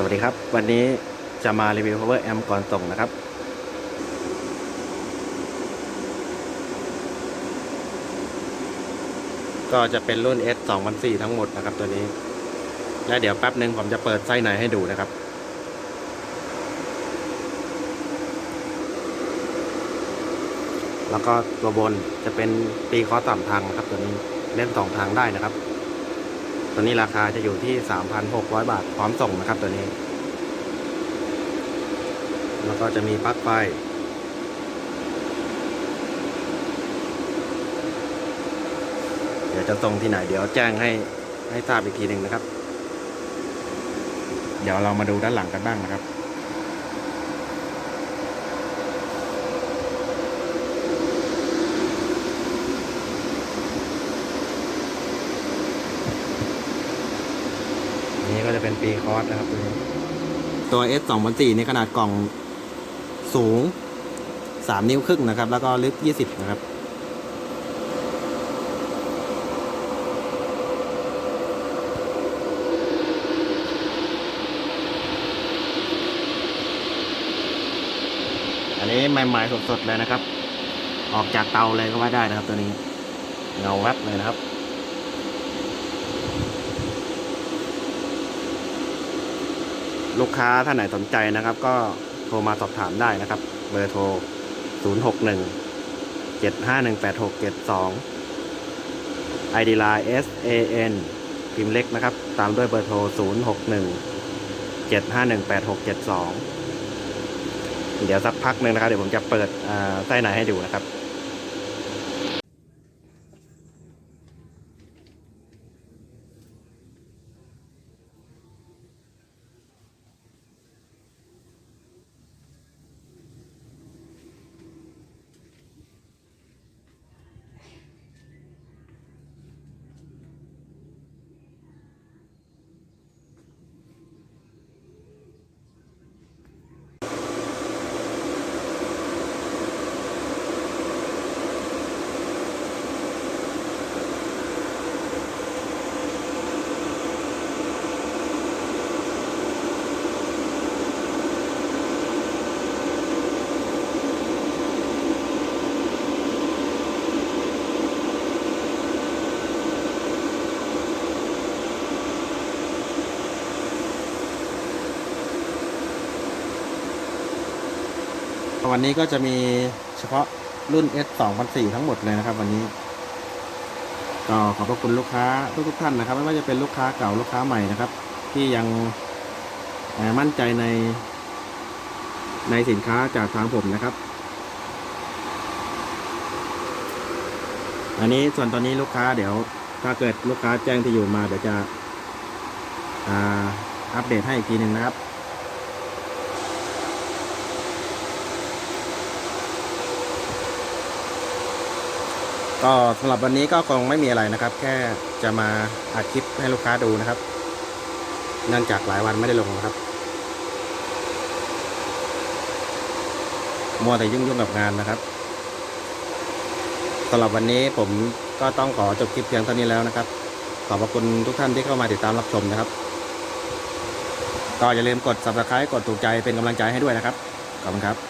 สวัสดีครับ วันนี้จะมารีวิว power amp ก่อนส่งนะครับ ก็จะเป็นรุ่น S 2004ทั้งหมดนะครับตัวนี้ และเดี๋ยวแป๊บหนึ่งผมจะเปิดไส้ในให้ดูนะครับ แล้วก็ตัวบนจะเป็นปีคอสามทางนะครับตัวนี้เล่นสองทางได้นะครับ ตัวนี้ราคาจะอยู่ที่ 3,600 บาทพร้อมส่งนะครับตัวนี้ แล้วก็จะมีปลั๊กไฟ เดี๋ยวจะส่งที่ไหนเดี๋ยวแจ้งให้ให้ทราบอีกทีหนึ่งนะครับ เดี๋ยวเรามาดูด้านหลังกันบ้างนะครับ นี้ก็จะเป็นปีคอร์สนะครับตัวนี้ตัว S 2 0 0นี่ขนาดกล่องสูง 3 นิ้วครึ่งนะครับ แล้วก็ลึก 20 นะครับ อันนี้ใหม่ๆสดๆเลยนะครับ ออกจากเตาเลยก็ว่าได้นะครับตัวนี้ เงาแวบเลยนะครับ ลูกค้าท่านไหนสนใจนะครับ ก็โทรมาสอบถามได้นะครับ เบอร์โทร 061 7518672 ID line S A N พิมพ์เล็กนะครับ ตามด้วยเบอร์โทร 061 7518672 เดี๋ยวสักพักหนึ่งนะครับ เดี๋ยวผมจะเปิดอ่าไส้ในให้ดูนะครับ วันนี้ก็จะมีเฉพาะรุ่น S 2 0 0 ทั้งหมดเลยนะครับ วันนี้ ก็ขอบพระคุณลูกค้าทุกทุกๆท่านนะครับ ไม่ว่าจะเป็นลูกค้าเก่าลูกค้าใหม่นะครับ ที่ยังมั่นใจใน ในสินค้าจากทางผมนะครับ อันนี้ส่วนตอนนี้ลูกค้าเดี๋ยว ถ้าเกิดลูกค้าแจ้งที่อยู่มาเดี๋ยวจะอัปเดตให้อีกทีหนึ่งนะครับ ก็สำหรับวันนี้ก็คงไม่มีอะไรนะครับ แค่จะมาอัดคลิปให้ลูกค้าดูนะครับ เนื่องจากหลายวันไม่ได้ลงนะครับ มัวแต่ยุ่งยุ่งๆกับงานนะครับสำหรับวันนี้ผมก็ต้องขอจบคลิปเพียงเท่านี้แล้วนะครับ ขอบพระคุณทุกท่านที่เข้ามาติดตามรับชมนะครับ ก็อย่าลืมกด subscribe กดถูกใจเป็นกำลังใจให้ด้วยนะครับ ขอบคุณครับ